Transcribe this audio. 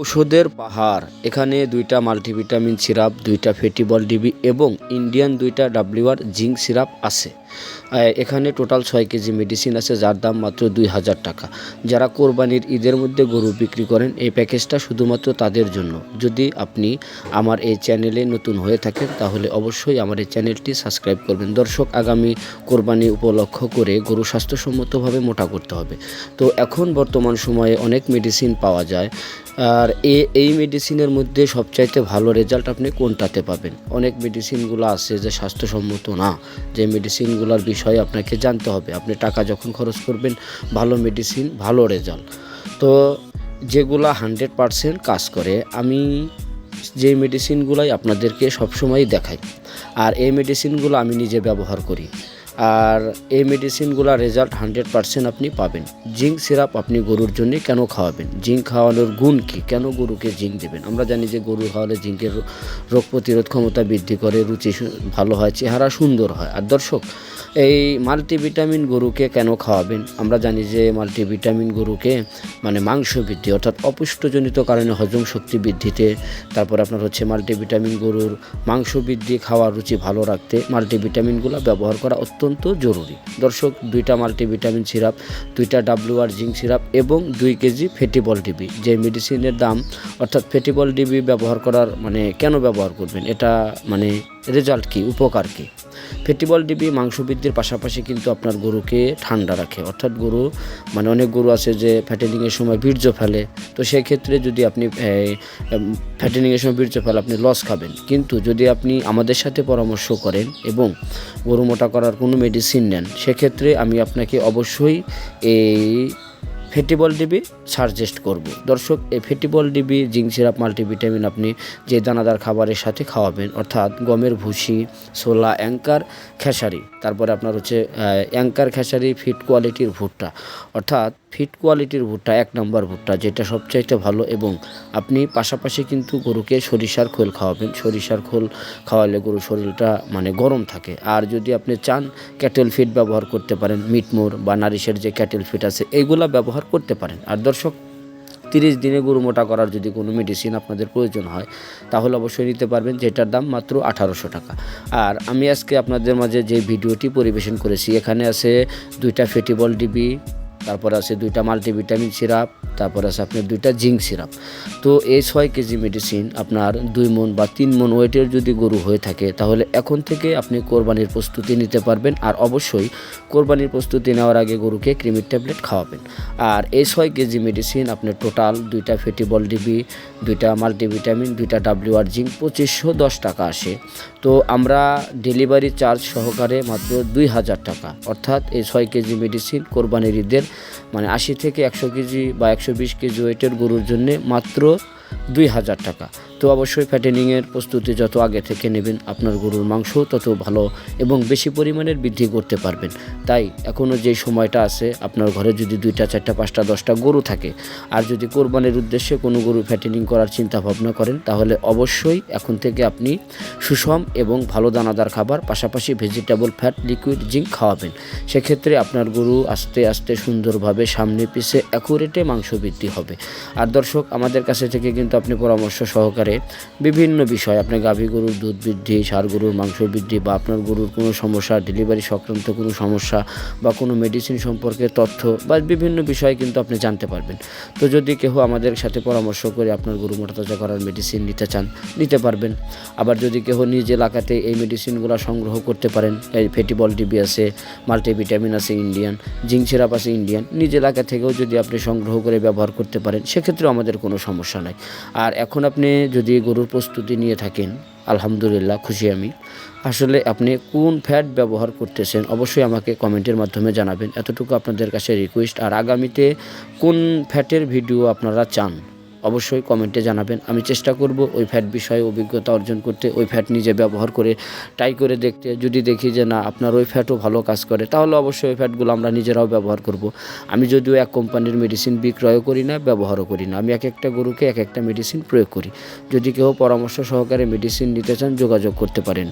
ঔষধের পাহাড়। এখানে দুইটা মাল্টিভিটামিন সিরাপ, দুইটা ফেটিবল ডিবি এবং ইন্ডিয়ান দুইটা ডাব্লিউআর জিঙ্ক সিরাপ আছে। এখানে টোটাল ছয় কেজি মেডিসিন আছে, যার দাম মাত্র দুই হাজার টাকা। যারা কোরবানির ঈদের মধ্যে গরু বিক্রি করেন, এই প্যাকেজটা শুধুমাত্র তাদের জন্য। যদি আপনি আমার এই চ্যানেলে নতুন হয়ে থাকেন, তাহলে অবশ্যই আমার এই চ্যানেলটি সাবস্ক্রাইব করবেন। দর্শক, আগামী কোরবানি উপলক্ষ করে গরু স্বাস্থ্যসম্মতভাবে মোটা করতে হবে। তো এখন বর্তমান সময়ে অনেক মেডিসিন পাওয়া যায়। আর এই মেডিসিনের মধ্যে সবচাইতে ভালো রেজাল্ট আপনি কোনটাতে পাবেন? অনেক মেডিসিনগুলো আছে যে স্বাস্থ্যসম্মত না, যে মেডিসিনগুলোর বিষয়ে আপনাকে জানতে হবে। আপনি টাকা যখন খরচ করবেন, ভালো মেডিসিন ভালো রেজাল্ট তো যেগুলা হান্ড্রেড পারসেন্ট কাজ করে, আমি যে মেডিসিনগুলাই আপনাদেরকে সবসময় দেখাই। আর এই মেডিসিনগুলো আমি নিজে ব্যবহার করি। আর এই মেডিসিনগুলো রেজাল্ট হান্ড্রেড পারসেন্ট আপনি পাবেন। জিঙ্ক সিরাপ আপনি গরুর জন্য কেন খাওয়াবেন? জিঙ্ক খাওয়ানোর গুণ কি? কেন গরুকে জিঙ্ক দেবেন? আমরা জানি যে গরু খাওয়ালে জিঙ্কের রোগ প্রতিরোধ ক্ষমতা বৃদ্ধি করে, রুচি ভালো হয়, চেহারা সুন্দর হয়। আর দর্শক, এই মাল্টিভিটামিন গরুকে কেন খাওয়াবেন? আমরা জানি যে মাল্টিভিটামিন গরুকে মানে মাংস বৃদ্ধি, অর্থাৎ অপুষ্টজনিত কারণে হজম শক্তি বৃদ্ধিতে, তারপর আপনার হচ্ছে মাল্টিভিটামিন গরুর মাংস বৃদ্ধি, খাওয়ার রুচি ভালো রাখতে মাল্টিভিটামিনগুলো ব্যবহার করা অত্যন্ত জরুরি। দর্শক, দুইটা মাল্টিভিটামিন সিরাপ, দুইটা ডাব্লিউআর জিঙ্ক সিরাপ এবং দুই কেজি ফেটিবল ডিবি যে মেডিসিনের দাম, অর্থাৎ ফেটিবল ডিবি ব্যবহার করার মানে কেন ব্যবহার করবেন? এটা মানে রেজাল্ট কী, উপকার কী? ফেটিবল ডিবি মাংস বৃদ্ধির পাশাপাশি কিন্তু আপনার গরুকে ঠান্ডা রাখে। অর্থাৎ গরু মানে অনেক গরু আছে যে ফ্যাটেনিংয়ের সময় বীর্য ফেলে। তো সেক্ষেত্রে যদি আপনি ফ্যাটেনিংয়ের সময় বীর্য ফেলে, আপনি লস খাবেন। কিন্তু যদি আপনি আমাদের সাথে পরামর্শ করেন এবং গরু মোটা করার কোনো মেডিসিন নেন, সেক্ষেত্রে আমি আপনাকে অবশ্যই এই ফেটিবল ডিবি সাজেস্ট করব। দর্শক, এই ফেটিবল ডিবি জিঙ্ক, সিরাপ মাল্টিভিটামিন আপনি যে দানাদার খাবারের সাথে খাওয়াবেন, অর্থাৎ গমের ভুসি, ছোলা, অ্যাঙ্কার, খেসারি, তারপরে আপনার হচ্ছে অ্যাঙ্কার, খেসারি, ফিট কোয়ালিটির ভুট্টা, অর্থাৎ ফিট কোয়ালিটির ভুট্টা, এক নম্বর ভুট্টা, যেটা সবচাইতে ভালো এবং আপনি পাশাপাশি কিন্তু গরুকে সরিষার খোল খাওয়াবেন। সরিষার খোল খাওয়ালে গরুর শরীরটা মানে গরম থাকে। আর যদি আপনি চান ক্যাটেল ফিড ব্যবহার করতে পারেন মিটমোর বা নারিশের যে ক্যাটেল ফিড আছে এইগুলা ব্যবহার করতে পারেন। আর দর্শক, তিরিশ দিনে গরু মোটা করার যদি কোনো মেডিসিন আপনাদের প্রয়োজন হয়, তাহলে অবশ্যই নিতে পারবেন, যেটার দাম মাত্র আঠারোশো টাকা। আর আমি আজকে আপনাদের মাঝে যে ভিডিওটি পরিবেশন করেছি, এখানে আছে দুইটা ফেটিবল ডিবি তারপর আছে দুইটা মাল্টিভিটামিন সিরাপ তারপর আছে আপনার দুইটা জিঙ্ক সিরাপ তো এই ছয় কেজি মেডিসিন আপনার দুই মন বা তিন মন ওয়েটের যদি গরু হয়ে থাকে, তাহলে এখন থেকে আপনি কোরবানির প্রস্তুতি নিতে পারবেন আর অবশ্যই কোরবানির প্রস্তুতি নেওয়ার আগে গরুকে ক্রিমির ট্যাবলেট খাওয়াবেন। আর এই ছয় কেজি মেডিসিন আপনার টোটাল দুইটা ফেটিবল ডিবি দুইটা মাল্টিভিটামিন দুইটা ডাব্লিউ আর জিঙ্ক পঁচিশশো দশ টাকা আসে। তো আমরা ডেলিভারি চার্জ সহকারে মাত্র দুই হাজার টাকা। অর্থাৎ এই ছয় কেজি মেডিসিন কোরবানির ঈদের মানে আশি থেকে একশো কেজি বা একশো বিশ কেজি ওয়েটের গরুর জন্যে মাত্র দুই হাজার টাকা। তো অবশ্যই ফ্যাটেনিংয়ের প্রস্তুতি যত আগে থেকে নেবেন, আপনার গরুর মাংস তত ভালো এবং বেশি পরিমাণের বৃদ্ধি করতে পারবেন। তাই এখনও যে সময়টা আছে, আপনার ঘরে যদি দুইটা, চারটা, পাঁচটা, দশটা গরু থাকে আর যদি কোরবানির উদ্দেশ্যে কোনো গরু ফ্যাটেনিং করার চিন্তা ভাবনা করেন, তাহলে অবশ্যই এখন থেকে আপনি সুষম এবং ভালো দানাদার খাবার, পাশাপাশি ভেজিটেবল ফ্যাট লিকুইড জিঙ্ক খাওয়াবেন। সেক্ষেত্রে আপনার গরু আস্তে আস্তে সুন্দরভাবে সামনে পিছে অ্যাকুরেটে মাংস বৃদ্ধি হবে। আর দর্শক, আমাদের কাছে থেকে কিন্তু আপনি পরামর্শ সহকারে বিভিন্ন বিষয়, আপনার গাভী গরুর দুধ বৃদ্ধি, সার গরুর মাংস বৃদ্ধি বা আপনার গরুর কোনো সমস্যা ডেলিভারি সংক্রান্ত কোনো সমস্যা বা কোনো মেডিসিন সম্পর্কে তথ্য বা বিভিন্ন বিষয় কিন্তু আপনি জানতে পারবেন। তো যদি কেউ আমাদের সাথে পরামর্শ করে আপনার গরু মোটাতাজা করার মেডিসিন নিতে চান, নিতে পারবেন। আবার যদি কেউ নিজ এলাকাতে এই মেডিসিনগুলো সংগ্রহ করতে পারেন, এই ফেটিবল ডিবি আছে মাল্টিভিটামিন আছে ইন্ডিয়ান জিঙ্ক সিরাপ আছে ইন্ডিয়ান নিজ এলাকা থেকেও যদি আপনি সংগ্রহ করে ব্যবহার করতে পারেন, সেক্ষেত্রেও আমাদের কোনো সমস্যা নাই। আর এখন আপনি যদি গরুর প্রস্তুতি নিয়ে থাকেন, আলহামদুলিল্লাহ খুশি আমি। আসলে আপনি কোন ফ্যাট ব্যবহার করতেছেন, অবশ্যই আমাকে কমেন্টের মাধ্যমে জানাবেন। এতটুকু আপনাদের কাছে রিকোয়েস্ট আর আগামীতে কোন ফ্যাটের ভিডিও আপনারা চান? অবশ্যই কমেন্টে জানাবেন। আমি চেষ্টা করব ওই ফ্যাট বিষয়ে অভিজ্ঞতা অর্জন করতে, ওই ফ্যাট নিজে ব্যবহার করে ট্রাই করে দেখতে, যদি দেখি যে না, আপনার ওই ফ্যাটও ভালো কাজ করে, তাহলে অবশ্যই ওই ফ্যাটগুলো আমরা নিজেরাও ব্যবহার করব। আমি যদিও এক কোম্পানির মেডিসিন বিক্রয়ও করি না, ব্যবহারও করি না। আমি এক একটা গরুকে এক একটা মেডিসিন প্রয়োগ করি। যদি কেউ পরামর্শ সহকারে মেডিসিন নিতে চান, যোগাযোগ করতে পারেন।